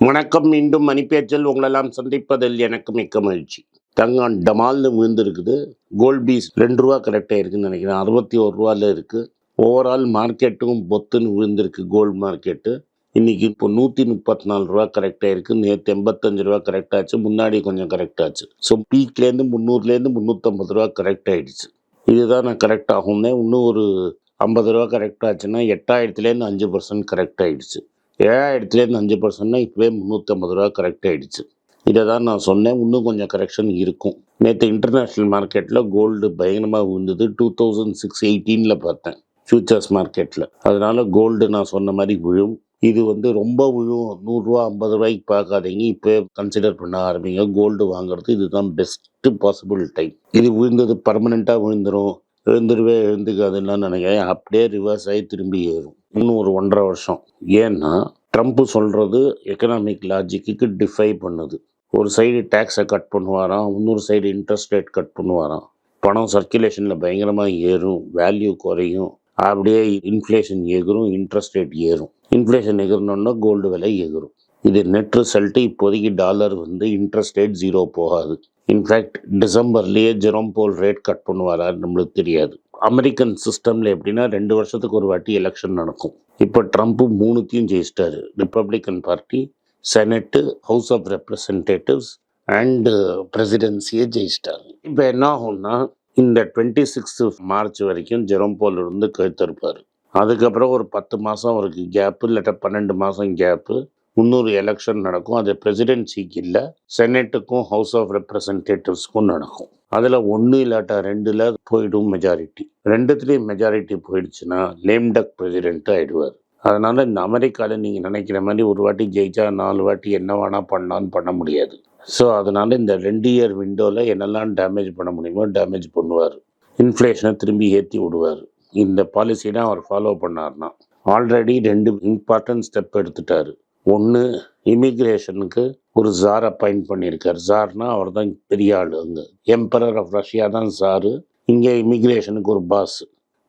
வணக்கம் மீண்டும் மணிப்பேச்சல் உங்களெல்லாம் சந்திப்பதில் எனக்கு மிக்க மகிழ்ச்சி. தங்கம் டமால்னு விழுந்திருக்குது. கோல்ட் பீஸ் ரெண்டு ரூபா கரெக்டாக இருக்குன்னு நினைக்கிறேன். அறுபத்தி ஒரு ரூபாயில் இருக்குது ஓவரால் மார்க்கெட்டும் பொத்துன்னு விழுந்திருக்கு கோல்டு மார்க்கெட்டு இன்றைக்கி இப்போ நூற்றி முப்பத்தி நாலு ரூபா கரெக்டாக இருக்குது நேற்று எண்பத்தஞ்சு ரூபா கரெக்ட் ஆச்சு. முன்னாடி கொஞ்சம் கரெக்ட் ஆச்சு. ஸோ பீக்லேருந்து முந்நூறுலேருந்து முந்நூற்றம்பது ரூபா கரெக்ட் ஆயிடுச்சு. இதுதான் நான் கரெக்ட் ஆகும்னே. இன்னும் ஒரு ஐம்பது ரூபா கரெக்ட் ஆச்சுன்னா எட்டாயிரத்துலேருந்து அஞ்சு பர்சன்ட் கரெக்ட் ஆகிடுச்சு ஏழாயிரத்துலேருந்து அஞ்சு பர்சன்ட்னா இப்போவே முந்நூற்றம்பது ரூபா கரெக்ட் ஆகிடுச்சு இதை தான் நான் சொன்னேன். இன்னும் கொஞ்சம் கரெக்ஷன் இருக்கும். நேற்று இன்டர்நேஷ்னல் மார்க்கெட்டில் கோல்டு பயங்கரமாக விழுந்தது. டூ தௌசண்ட் சிக்ஸ் எயிட்டீனில் பார்த்தேன். ஃபியூச்சர்ஸ் மார்க்கெட்டில் அதனால் கோல்டு நான் சொன்ன மாதிரி விழும். இது வந்து ரொம்ப விழும். நூறுரூவா ஐம்பது ரூபாய்க்கு பார்க்காதீங்க. இப்போ கன்சிடர் பண்ண ஆரம்பிங்க. கோல்டு வாங்குறது இதுதான் பெஸ்ட்டு பாசிபிள் டைம் இது விழுந்தது பர்மனெண்ட்டாக விழுந்துடும் எழுந்துருவே எழுந்துக்காதுன்னு நினைக்கிறேன் அப்படியே ரிவர்ஸ் ஆகி திரும்பி ஏறும். இன்னும் ஒரு ஒன்றரை வருஷம். ஏன்னா ட்ரம்ப் சொல்கிறது எக்கனாமிக் லாஜிக்கு டிஃபை பண்ணுது. ஒரு சைடு டேக்ஸை கட் பண்ணுவாராம் இன்னொரு சைடு இன்ட்ரெஸ்ட் ரேட் கட் பண்ணுவாராம். பணம் சர்க்குலேஷனில் பயங்கரமாக ஏறும் வேல்யூ குறையும். அப்படியே இன்ஃப்ளேஷன் எகிரும் இன்ட்ரெஸ்ட் ரேட் ஏறும். இன்ஃப்ளேஷன் எகிறணுன்னா கோல்டு விலை எகிரும். இது நெட் ரிசல்ட்டு இப்போதைக்கு டாலர் வந்து இன்ட்ரெஸ்ட் ரேட் ஜீரோ போகாது. இன்ஃபேக்ட் டிசம்பர்லேயே ஜெரோம் போல் ரேட் கட் பண்ணுவாரா நம்மளுக்கு தெரியாது. அமெரிக்கன் சிஸ்டமில் எப்படின்னா ரெண்டு வருஷத்துக்கு ஒரு வாட்டி எலெக்ஷன் நடக்கும். இப்போ ட்ரம்ப்பு மூணுத்தையும் ஜெயிச்சிட்டாரு. Republican party senate house of representatives and பிரசிடென்சியை ஜெயிச்சிட்டாரு. இப்போ என்ன ஆகும்னா இந்த டுவெண்ட்டி சிக்ஸ்த்து மார்ச் வரைக்கும் ஜெரம்போல் இருந்து கழுத்திருப்பார் அதுக்கப்புறம் ஒரு பத்து மாதம் அவருக்கு கேப்பு இல்லாட்டா பன்னெண்டு மாதம் கேப்பு முந்நூறு எலெக்ஷன் நடக்கும். அது பிரசிடென்சிக்கு இல்லை. செனட்டுக்கும் ஹவுஸ் ஆஃப் ரெப்ரசன்டேட்டிவ்ஸ்க்கும் நடக்கும். அதில் ஒன்று இல்லாட்டா ரெண்டில் போயிடும் மெஜாரிட்டி ரெண்டுத்துலேயும் மெஜாரிட்டி போயிடுச்சுன்னா லேம்டக் பிரசிடென்ட் ஆகிடுவார் அதனால் இந்த அமெரிக்காவில் நீங்கள் நினைக்கிற மாதிரி ஒரு வாட்டி ஜெயிச்சா நாலு வாட்டி என்ன வேணால் பண்ணான்னு பண்ண முடியாது. ஸோ அதனால் இந்த ரெண்டு இயர் விண்டோவில் என்னெல்லாம் டேமேஜ் பண்ண முடியுமோ டேமேஜ் பண்ணுவார். இன்ஃப்ளேஷனை திரும்பி ஏற்றி விடுவார். இந்த பாலிசி தான் அவர் ஃபாலோ பண்ணார்னா ஆல்ரெடி ரெண்டு இம்பார்ட்டன்ட் ஸ்டெப் எடுத்துட்டார். ஒன்று இமிக்ரேஷனுக்கு ஒரு ஜார் அப்பாயிண்ட் பண்ணியிருக்கார். ஜார்னா அவர் தான் பெரிய ஆள் அங்கே. எம்பரர் ஆஃப் ரஷ்யா தான் ஜாரு இங்கே இமிக்ரேஷனுக்கு ஒரு பாஸ்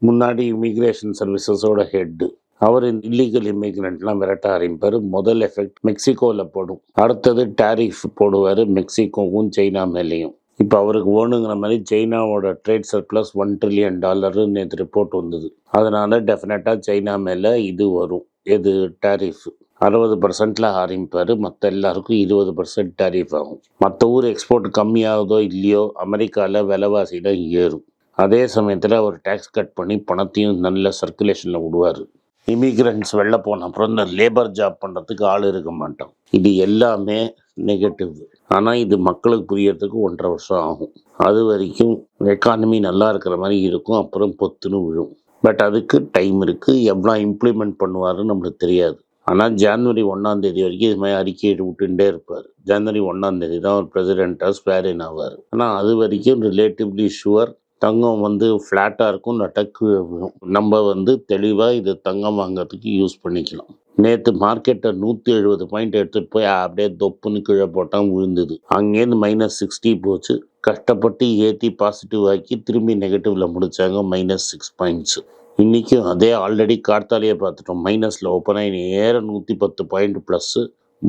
முன்னாடி இமிக்ரேஷன் சர்வீசஸோட ஹெட்டு அவர் இல்லீகல் இமிக்ரெண்ட்லாம் விரட்ட ஆரம்பிப்பார். முதல் எஃபெக்ட் மெக்சிகோவில் போடும். அடுத்தது டாரிஃப் போடுவார் மெக்சிகோவும் சைனா மேலேயும். இப்போ அவருக்கு வேணுங்கிற மாதிரி சைனாவோட trade surplus one trillion dollar நேற்று ரிப்போர்ட் வந்தது. அதனால் டெஃபினட்டாக சைனா மேலே இது வரும். எது டாரிஃப் அறுபது பர்சன்டில் ஆரம்பிப்பார். மற்ற எல்லாருக்கும் இருபது பர்சன்ட் டாரிஃப் ஆகும். மற்ற ஊர் எக்ஸ்போர்ட் கம்மியாகுதோ இல்லையோ அமெரிக்காவில் விலைவாசி தான் ஏறும். அதே சமயத்தில் அவர் டேக்ஸ் கட் பண்ணி பணத்தையும் நல்ல சர்க்குலேஷனில் விடுவார். இமிக்ரெண்ட்ஸ் வெளில போன அப்புறம் இந்த லேபர் ஜாப் பண்ணுறதுக்கு ஆள் இருக்க மாட்டோம் இது எல்லாமே நெகட்டிவ் ஆனால் இது மக்களுக்கு புரியறதுக்கு ஒன்றரை வருஷம் ஆகும். அது வரைக்கும் எக்கானமி நல்லா இருக்கிற மாதிரி இருக்கும். அப்புறம் பொத்துன்னு விழும். பட் அதுக்கு டைம் இருக்குது எவ்வளோ இம்ப்ளிமெண்ட் பண்ணுவாருன்னு நம்மளுக்கு தெரியாது. ஆனால் ஜான்வரி ஒன்றாம் தேதி வரைக்கும் இது மாதிரி அறிக்கையை விட்டுட்டே இருப்பார். ஜனவரி ஒன்றாம் தேதி தான் ஒரு பிரசிடெண்ட்டாக ஸ்பேரின் ஆவார். ஆனால் அது வரைக்கும் ரிலேட்டிவ்லி ஷுவர் தங்கம் வந்து ஃப்ளாட்டாக இருக்கும் நட்டக்கு நம்ம வந்து தெளிவாக இது தங்கம் வாங்குறதுக்கு யூஸ் பண்ணிக்கலாம். நேற்று மார்க்கெட்டை நூற்றி எழுபது பாயிண்ட் எடுத்துகிட்டு போய் அப்படியே தொப்புன்னு கீழே போட்டால் விழுந்தது. அங்கேருந்து மைனஸ் சிக்ஸ்டி போச்சு. கஷ்டப்பட்டு ஏற்றி பாசிட்டிவ் ஆக்கி திரும்பி நெகட்டிவில் முடித்தாங்க மைனஸ் சிக்ஸ் பாயிண்ட்ஸு இன்றைக்கும் அதே ஆல்ரெடி கார்த்தாலேயே பார்த்துட்டோம். மைனஸில் ஓப்பன் ஆகி ஏற நூற்றி பத்து பாயிண்ட் ப்ளஸ்ஸு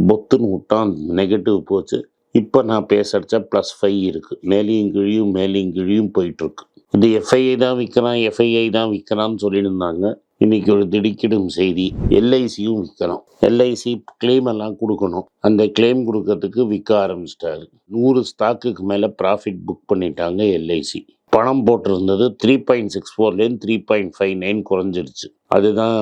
பொத்துன்னு விட்டான் நெகட்டிவ் போச்சு. இப்போ நான் பேசடிச்சா ப்ளஸ் ஃபைவ் இருக்குது மேலேயும் கிழியும் மேலேயும் கிழியும் போயிட்டுருக்கு. இது எஃப்ஐஐ தான் விற்கிறான் எஃப்ஐஐ தான் விற்கிறான்னு சொல்லியிருந்தாங்க இன்றைக்கி இன்னைக்கு ஒரு திடுக்கிடும் செய்தி. எல்ஐசியும் விற்கிறோம் எல்ஐசி கிளைம் எல்லாம் கொடுக்கணும். அந்த கிளைம் கொடுக்கறதுக்கு விற்க ஆரம்பிச்சிட்டாரு. நூறு ஸ்டாக்குக்கு மேலே ப்ராஃபிட் புக் பண்ணிட்டாங்க எல்ஐசி பணம் போட்டிருந்தது த்ரீ பாயிண்ட் சிக்ஸ் ஃபோர்லேருந்து த்ரீ பாயிண்ட் ஃபைவ் நைன் குறைஞ்சிருச்சு. அதுதான்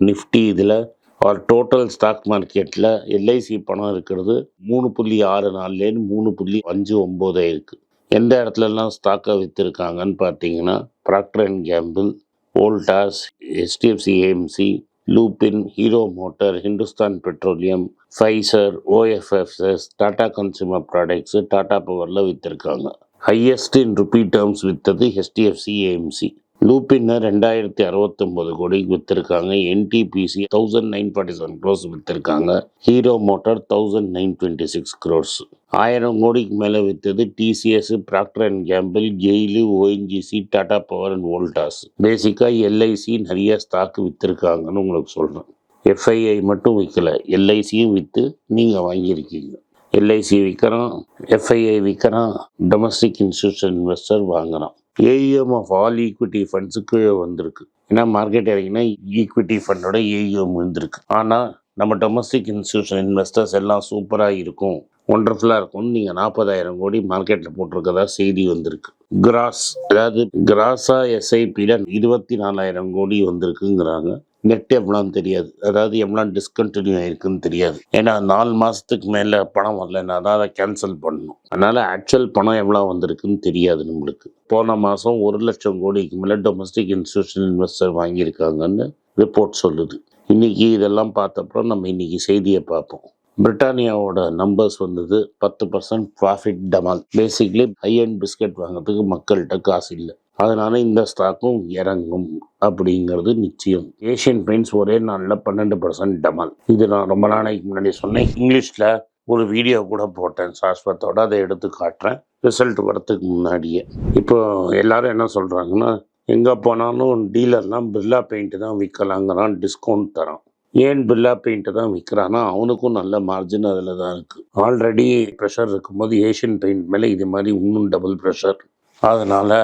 நிஃப்டி இதில் ஆர் டோட்டல் ஸ்டாக் மார்க்கெட்டில் எல்ஐசி பணம் இருக்கிறது மூணு புள்ளி ஆறு நாலுலேருந்து மூணு புள்ளி அஞ்சு ஒம்பது இருக்குது எந்த இடத்துலலாம் ஸ்டாக்கை விற்றுருக்காங்கன்னு பார்த்தீங்கன்னா Procter and Gamble Voltas HDFC AMC Lupin Hero motor Hindustan petroleum Pfizer OFSS Tata consumer products Tata பவரில் விற்றுருக்காங்க ஹையஸ்ட் இன் ருபி டேர்ம்ஸ் விற்றது ஹெச்டிஎஃப்சி ஏஎம்சி லூப்பின்னர் ரெண்டாயிரத்தி அறுபத்தொம்போது கோடிக்கு விற்றுருக்காங்க NTPC thousand nine forty seven crores விற்றுருக்காங்க Hero motor thousand nine twenty six crores ஆயிரம் கோடிக்கு மேலே விற்றது TCS Procter and Gamble GAIL ONGC Tata power and Voltas பேசிக்காக எல்ஐசி நிறைய ஸ்டாக் விற்றுருக்காங்கன்னு உங்களுக்கு சொல்கிறேன் எஃப்ஐஐ மட்டும் விற்கல எல்ஐசியும் விற்று நீங்கள் வாங்கியிருக்கீங்க. எல்ஐசி விற்கிறோம் எஃப்ஐஐ விற்கிறான் டொமஸ்டிக் இன்ஸ்டியூஷன் இன்வெஸ்டர் வாங்குகிறோம் ஏஇஎம் ஆஃப் ஆல் ஈக்விட்டி ஃபண்ட்ஸுக்கு வந்திருக்கு. ஏன்னா மார்க்கெட் இறங்கினா ஈக்விட்டி ஃபண்டோட ஏஇஎம் வந்திருக்கு. ஆனால் நம்ம டொமஸ்டிக் இன்ஸ்டியூஷன் இன்வெஸ்டர்ஸ் எல்லாம் சூப்பராக இருக்கும். ஒண்டர்ஃபுல்லாக இருக்கும்னு நீங்கள் நாற்பதாயிரம் கோடி மார்க்கெட்டில் போட்டிருக்கதா செய்தி வந்திருக்கு. கிராஸ் அதாவது கிராஸா எஸ்ஐபியில் இருபத்தி நாலாயிரம் கோடி வந்திருக்குங்கிறாங்க. நெட் எவ்வளோன்னு தெரியாது. அதாவது எவ்வளோ டிஸ்கண்டினியூ ஆயிருக்குன்னு தெரியாது. ஏன்னா நாலு மாதத்துக்கு மேலே பணம் வரலன்னா தான் அதை கேன்சல் பண்ணணும். அதனால் ஆக்சுவல் பணம் எவ்வளோ வந்திருக்குன்னு தெரியாது நம்மளுக்கு. போன மாதம் ஒரு லட்சம் கோடிக்கு மேலே டொமஸ்டிக் இன்ஸ்டியூஷன் இன்வெஸ்டர் வாங்கியிருக்காங்கன்னு ரிப்போர்ட் சொல்லுது. இன்றைக்கி இதெல்லாம் பார்த்தப்பறம் நம்ம இன்றைக்கி செய்தியை பார்ப்போம். பிரிட்டானியாவோட நம்பர்ஸ் வந்தது பத்து பர்சன்ட் ப்ராஃபிட் டமால் பேசிக்லி ஹை அண்ட் பிஸ்கட் வாங்குறதுக்கு மக்கள்கிட்ட காசு இல்லை. அதனால் இந்த ஸ்டாக்கும் இறங்கும் அப்படிங்கிறது நிச்சயம். ஏஷியன் பெயிண்ட்ஸ் ஒரே நாளில் பன்னெண்டு பர்சன்ட் டமல் இது நான் ரொம்ப நாளைக்கு முன்னாடி சொன்னேன். இங்கிலீஷில் ஒரு வீடியோ கூட போட்டேன். சாஸ்வத்தோட அதை எடுத்து காட்டுறேன். ரிசல்ட் வரத்துக்கு முன்னாடியே. இப்போ எல்லாரும் என்ன சொல்கிறாங்கன்னா எங்கே போனாலும் டீலர்லாம் பிர்லா பெயிண்ட்டு தான் விற்கலாங்கிறான் டிஸ்கவுண்ட் தரான். ஏன் பில்லா பெயிண்ட்டு தான் விற்கிறான்னா அவனுக்கும் நல்ல மார்ஜின் அதில் தான் இருக்குது ஆல்ரெடி ப்ரெஷர் இருக்கும்போது ஏஷியன் பெயிண்ட் மேலே இது மாதிரி இன்னும் டபுள் ப்ரெஷர் அதனால்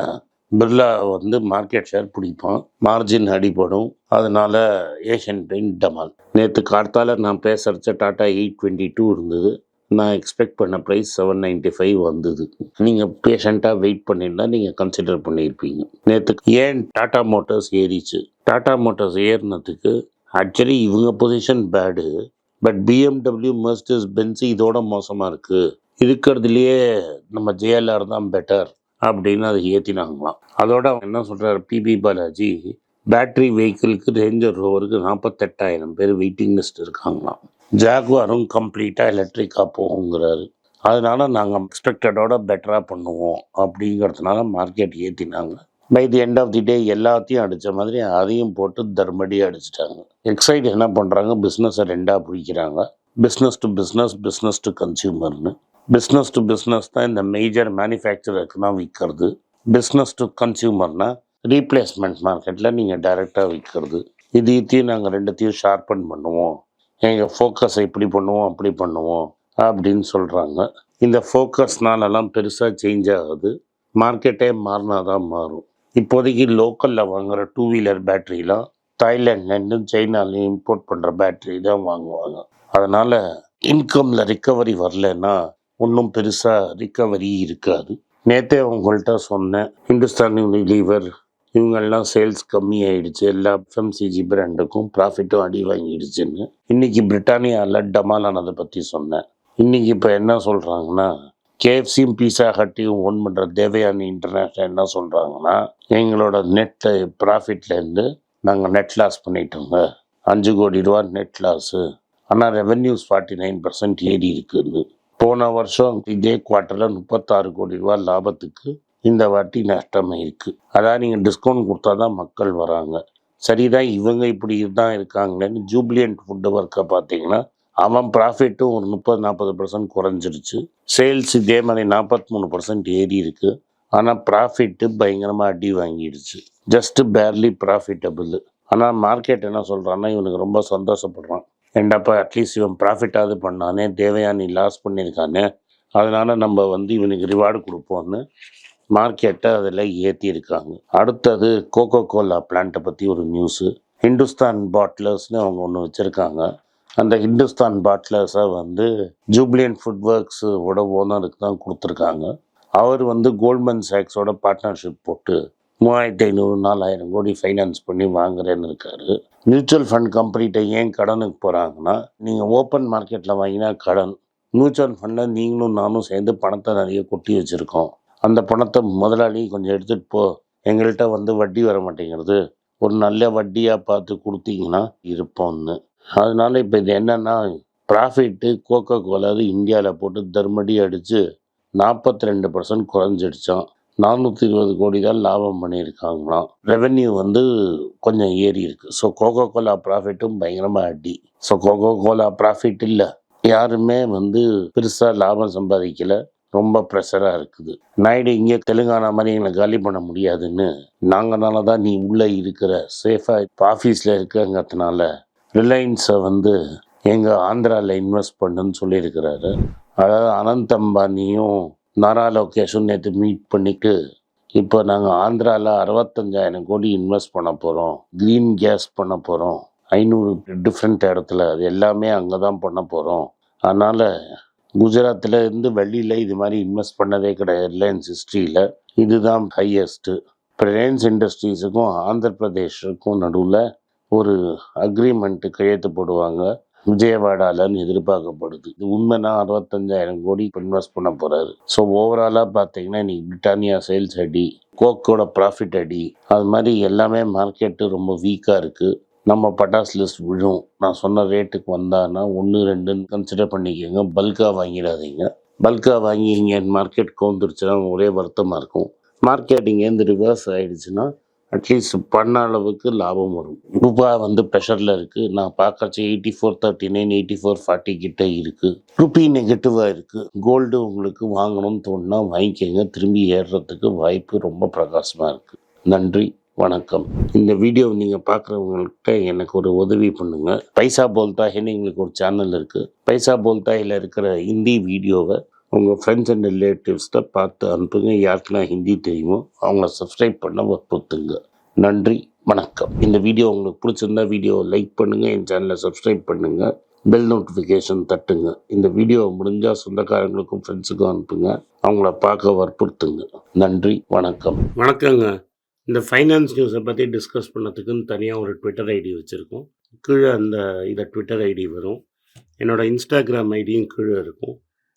பிர்லா வந்து மார்க்கெட் ஷேர் பிடிப்பான் மார்ஜின் அடிபடும். அதனால ஏஷியன் பெயிண்ட் டமால். நேற்று கார்த்தால நான் பேசுகிறச்ச டாட்டா எயிட் டுவெண்ட்டி டூ இருந்தது. நான் எக்ஸ்பெக்ட் பண்ண ப்ரைஸ் செவன் நைன்ட்டி ஃபைவ் வந்தது. நீங்கள் பேஷண்ட்டாக வெயிட் பண்ணியிருந்தா நீங்கள் கன்சிடர் பண்ணியிருப்பீங்க நேற்று ஏன் டாட்டா மோட்டார்ஸ் ஏறிச்சு? டாட்டா மோட்டார்ஸ் ஏறினதுக்கு ஆக்சுவலி இவங்க position bad but BMW Mercedes Benz இதோட மோசமாக இருக்குது இருக்கிறதுலையே நம்ம ஜேஎல்ஆர் தான் பெட்டர் அப்படின்னு அதை ஏற்றினாங்களாம் அதோட அவங்க என்ன சொல்கிறார் பிபி பாலாஜி பேட்டரி வெஹிக்கிளுக்கு ரேஞ்சர் ரோவருக்கு நாற்பத்தெட்டாயிரம் பேர் வெயிட்டிங் லிஸ்ட் இருக்காங்களாம். ஜாகுவாரும் கம்ப்ளீட்டாக எலக்ட்ரிக்காக போகுங்கிறாரு. அதனால நாங்கள் எக்ஸ்பெக்டடோட பெட்டராக பண்ணுவோம் அப்படிங்கிறதுனால market ஏற்றினாங்க by the end of the day எல்லாத்தையும் அடித்த மாதிரி அதையும் போட்டு தர்மடி அடிச்சிட்டாங்க. எக்ஸைட் என்ன பண்ணுறாங்க பிஸ்னஸை ரெண்டாக பிடிக்கிறாங்க business to business business to கன்சியூமர்னு business to business தான் இந்த மேஜர் மேனுஃபேக்சருக்கு விற்கிறது. பிஸ்னஸ் டு கன்சியூமர்னால் ரீப்ளேஸ்மெண்ட் மார்க்கெட்டில் நீங்கள் டைரெக்டாக விற்கிறது. இதையத்தையும் நாங்கள் ரெண்டுத்தையும் ஷார்பன் பண்ணுவோம். எங்கள் ஃபோக்கஸை இப்படி பண்ணுவோம் அப்படி பண்ணுவோம் அப்படின்னு சொல்கிறாங்க இந்த ஃபோக்கஸ்னாலெல்லாம் பெருசாக சேஞ்ச் ஆகுது. மார்க்கெட்டே மாறினா தான் மாறும். இப்போதைக்கு லோக்கலில் வாங்குகிற டூ வீலர் பேட்டரிலாம் தாய்லாண்ட்லேருந்தும் சைனாலையும் இம்போர்ட் பண்ணுற பேட்டரி தான் வாங்குவாங்க. அதனால் இன்கமில் ரிக்கவரி வரலன்னா ஒன்றும் பெருசாக ரிக்கவரி இருக்காது. நேற்றே உங்கள்கிட்ட சொன்னேன் ஹிந்துஸ்தான் யூனிலீவர் இவங்கெல்லாம் சேல்ஸ் கம்மி ஆயிடுச்சு எல்லா எஃப்எம்சிஜி பிராண்டுக்கும் ப்ராஃபிட்டும் அடி வாங்கிடுச்சுன்னு. இன்னைக்கு பிரிட்டானியாவில் டமால் ஆனதை பற்றி சொன்னேன். இன்னைக்கு இப்போ என்ன சொல்கிறாங்கன்னா கேஎஃப்சியும் பீஸா ஹட்டையும் ஓன் பண்ணுற தேவயானி இன்டர்நேஷ்னல் என்ன சொல்கிறாங்கன்னா எங்களோட நெட் ப்ராஃபிட்லேருந்து நாங்கள் நெட் லாஸ் பண்ணிட்டோங்க. அஞ்சு கோடி ரூபா நெட் லாஸு ஆனால் ரெவென்யூஸ் ஃபார்ட்டி நைன் பர்சன்ட் ஏறி இருக்குன்னு. போன வருஷம் இதே குவார்ட்டரில் முப்பத்தாறு கோடி ரூபா லாபத்துக்கு இந்த வாட்டி நஷ்டமே இருக்குது அதான் நீங்கள் டிஸ்கவுண்ட் கொடுத்தா தான் மக்கள் வராங்க. சரிதான் இவங்க இப்படி தான் இருக்காங்களேன்னு ஜூப்ளியன்ட் ஃபுட்டு ஒர்க்கை பார்த்தீங்கன்னா அவன் ப்ராஃபிட்டும் ஒரு முப்பது நாற்பது பர்சன்ட் குறைஞ்சிருச்சு. சேல்ஸ் இதே மாதிரி நாற்பத்தி மூணு பர்சன்ட் ஏறி இருக்குது ஆனால் ப்ராஃபிட்டு பயங்கரமாக அடி வாங்கிடுச்சு. ஜஸ்ட்டு பேர்லி ப்ராஃபிட்டபிள் ஆனால் மார்க்கெட் என்ன சொல்கிறான்னா இவனுக்கு ரொம்ப சந்தோஷப்படுறான். ஏண்டாப்பா அட்லீஸ்ட் இவன் ப்ராஃபிட்டாவது பண்ணானே தேவயானி லாஸ் பண்ணியிருக்கானே அதனால் நம்ம வந்து இவனுக்கு ரிவார்டு கொடுப்போம்னு மார்க்கெட்டை அதில் ஏற்றியிருக்காங்க அடுத்தது கோகோ கோலா பிளான்ட்டை பற்றி ஒரு நியூஸு ஹிந்துஸ்தான் பாட்லர்ஸ்னு அவங்க ஒன்று வச்சுருக்காங்க. அந்த ஹிந்துஸ்தான் பாட்லர்ஸை வந்து ஜூப்ளியன் ஃபுட் ஒர்க்ஸோட ஓனருக்கு தான் கொடுத்துருக்காங்க. அவர் வந்து கோல்ட்மன் சாக்ஸோட பார்ட்னர்ஷிப் போட்டு மூவாயிரத்தி ஐநூறு நாலாயிரம் கோடி ஃபைனான்ஸ் பண்ணி வாங்குறேன்னு இருக்காரு. மியூச்சுவல் ஃபண்ட் கம்பெனிகிட்ட ஏன் கடனுக்கு போகிறாங்கன்னா நீங்கள் ஓப்பன் மார்க்கெட்டில் வாங்கினா கடன் மியூச்சுவல் ஃபண்டை நீங்களும் நானும் சேர்ந்து பணத்தை நிறைய கொட்டி வச்சுருக்கோம். அந்த பணத்தை முதலாளி கொஞ்சம் எடுத்துகிட்டு போ எங்கள்கிட்ட வந்து வட்டி வர மாட்டேங்கிறது. ஒரு நல்ல வட்டியாக பார்த்து கொடுத்தீங்கன்னா இருப்போம்னு. அதனால இப்போ இது என்னென்னா ப்ராஃபிட்டு கோகோ கோலாது இந்தியாவில் போட்டு தர்மடி அடித்து நாற்பத்தி ரெண்டு பர்சன்ட் குறைஞ்சிடுச்சோம். நானூற்றி இருபது கோடி தான் லாபம் பண்ணியிருக்காங்களாம் ரெவென்யூ வந்து கொஞ்சம் ஏறி இருக்கு. ஸோ கோகோ கோலா ப்ராஃபிட்டும் பயங்கரமாக அடி. ஸோ கோகோ கோலா ப்ராஃபிட் இல்லை. யாருமே வந்து பெருசாக லாபம் சம்பாதிக்கல. ரொம்ப ப்ரெஷராக இருக்குது. நாயுடு இங்கே தெலுங்கானா மாதிரி எங்களை காலி பண்ண முடியாதுன்னு நாங்கனால தான் நீ உள்ளே இருக்கிற சேஃபாக ஆஃபீஸில் இருக்கங்கிறதுனால ரிலையன்ஸை வந்து எங்கள் ஆந்திராவில் இன்வெஸ்ட் பண்ணுன்னு சொல்லியிருக்கிறாரு. அதாவது அனந்த் அம்பானியும் நாரா லோகேஷும் நேற்று மீட் பண்ணிட்டு இப்போ நாங்கள் ஆந்திராவில் அறுபத்தஞ்சாயிரம் கோடி இன்வெஸ்ட் பண்ண போகிறோம் க்ரீன் கேஸ் பண்ண போகிறோம் ஐநூறு டிஃப்ரெண்ட் இடத்துல. அது எல்லாமே அங்கே தான் பண்ண போகிறோம் அதனால் குஜராத்தில் இருந்து வெளியில் இது மாதிரி இன்வெஸ்ட் பண்ணதே கிடையாது. ரிலையன்ஸ் ஹிஸ்ட்ரியில் இதுதான் ஹையஸ்ட்டு இப்போ ரிலையன்ஸ் இண்டஸ்ட்ரீஸுக்கும் ஆந்திர பிரதேஷுக்கும் நடுவில் ஒரு அக்ரிமெண்ட்டு கையெழுத்து போடுவாங்க. விஜயவாடாலன்னு எதிர்பார்க்கப்படுது. இது உண்மைனா அறுபத்தஞ்சாயிரம் கோடி இன்வெஸ்ட் பண்ண போகிறாரு ஸோ ஓவராலாக பார்த்தீங்கன்னா இன்னைக்கு பிரிட்டானியா சேல்ஸ் அடி கோக்கோட ப்ராஃபிட் அடி அது மாதிரி எல்லாமே மார்க்கெட்டு ரொம்ப வீக்காக இருக்குது நம்ம பட்டாஸ் லிஸ்ட் விழும். நான் சொன்ன ரேட்டுக்கு வந்தான்னா ஒன்று ரெண்டுன்னு கன்சிடர் பண்ணிக்கோங்க. பல்காக வாங்கிடாதீங்க. பல்காக வாங்கி இங்கே மார்க்கெட் கோந்துருச்சுன்னா ஒரே வருத்தமாக இருக்கும். மார்க்கெட் இங்கேருந்து ரிவர்ஸ் ஆகிடுச்சுன்னா அட்லீஸ்ட் பண்ண அளவுக்கு லாபம் வரும். ரூபாய் வந்து ப்ரெஷரில் இருக்குது நான் பார்க்கறச்சு eighty four thirty nine eighty four forty கிட்ட இருக்குது ருபி நெகட்டிவாக இருக்குது கோல்டு உங்களுக்கு வாங்கணும்னு தோணுனா வாங்கிக்கோங்க. திரும்பி ஏறுறதுக்கு வாய்ப்பு ரொம்ப பிரகாசமாக இருக்குது நன்றி வணக்கம். இந்த வீடியோ நீங்கள் பார்க்குறவங்கள்ட்ட எனக்கு ஒரு உதவி பண்ணுங்கள் பைசா போல்தாஹின்னு எங்களுக்கு ஒரு சேனல் இருக்குது பைசா போல்தாயில் இருக்கிற ஹிந்தி வீடியோவை உங்கள் ஃப்ரெண்ட்ஸ் அண்ட் ரிலேட்டிவ்ஸ்கிட்ட பார்த்து அனுப்புங்க. யாருக்கெல்லாம் ஹிந்தி தெரியுமோ அவங்கள சப்ஸ்கிரைப் பண்ண வற்புறுத்துங்க. நன்றி வணக்கம். இந்த வீடியோ உங்களுக்கு பிடிச்சிருந்தா வீடியோவை லைக் பண்ணுங்கள் என் சேனலை சப்ஸ்கிரைப் பண்ணுங்கள் பெல் நோட்டிஃபிகேஷன் தட்டுங்க. இந்த வீடியோ முடிஞ்சால் சொந்தக்காரங்களுக்கும் ஃப்ரெண்ட்ஸுக்கும் அனுப்புங்க. அவங்கள பார்க்க வற்புறுத்துங்க. நன்றி வணக்கம். வணக்கங்க. இந்த ஃபைனான்ஸ் நியூஸை பற்றி டிஸ்கஸ் பண்ணதுக்குன்னு தனியாக ஒரு ட்விட்டர் ஐடி வச்சுருக்கோம். கீழே அந்த இதை ட்விட்டர் ஐடி வரும். என்னோடய இன்ஸ்டாகிராம் ஐடியும் கீழே இருக்கும்.